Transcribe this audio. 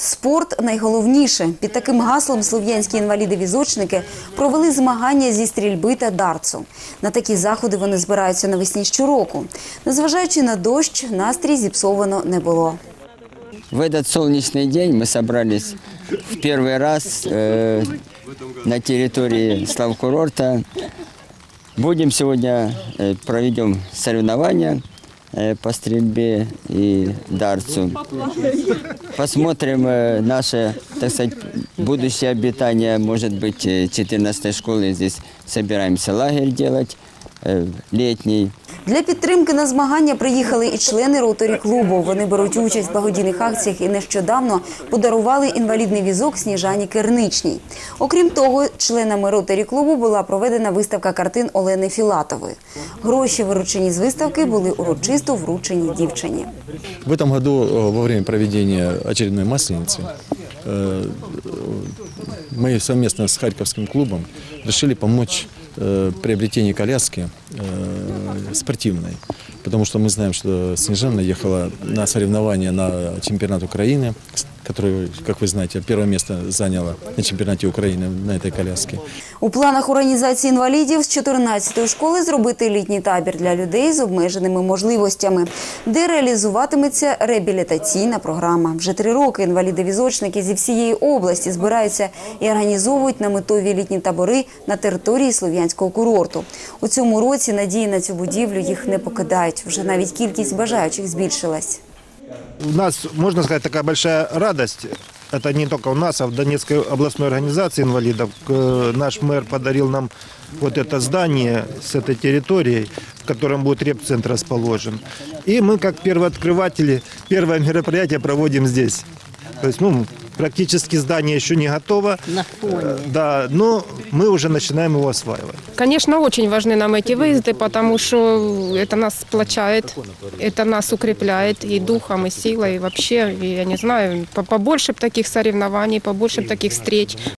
Спорт найголовніше. Під таким гаслом слов'янські інваліди-візочники провели змагання зі стрільби та дартсу. На такі заходи вони збираються навесні щороку. Незважаючи на дощ, настрій зіпсовано не було. В этот солнечный день мы собрались в первый раз э, на территории Славкурорта. Будем сегодня э, проведем соревнования э, по стрельбе и дартсу. Посмотрим э, наше, так сказать, будущее обитание, может быть, 14 школы. Здесь собираемся лагерь делать э, летний. Для підтримки на змагання приїхали і члени роторі клубу. Вони беруть участь в благодійних акціях і нещодавно подарували інвалідний візок Сніжані Керничній. Окрім того, членами роторі клубу була проведена виставка картин Олени Філатової. Гроші, виручені з виставки, були урочисто вручені дівчині. В этом году э, во время проведения очередной масленицы э, мы совместно с Харьковским клубом решили помочь э, приобретению коляски э, спортивной. Потому что мы знаем, что Снежана ехала на соревнования на чемпионат Украины, который, как вы знаете, первое место заняла на чемпионате Украины на этой коляске. У планах організації інвалідів з 14-ї школи зробити літній табір для людей з обмеженими можливостями, де реалізуватиметься реабілітаційна програма. Вже три роки інваліди-візочники зі всієї області збираються і організовують наметові літні табори на території слов'янського курорту. У цьому році надії на цю будівлю їх не покидають. Вже навіть кількість бажаючих збільшилась. У нас, можно сказать, такая большая радость. Это не только у нас, а в Донецкой областной организации инвалидов. К- Наш мэр подарил нам вот это здание с этой территорией, в котором будет репцентр расположен. И мы, как первооткрыватели, первое мероприятие проводим здесь. То есть, ну, практически здание еще не готово. На фоне. Да, но мы уже начинаем его осваивать. Конечно, очень важны нам эти выезды, потому что это нас сплочает, это нас укрепляет и духом, и силой, и вообще, и, я не знаю, по- побольше б таких соревнований, побольше б таких встреч.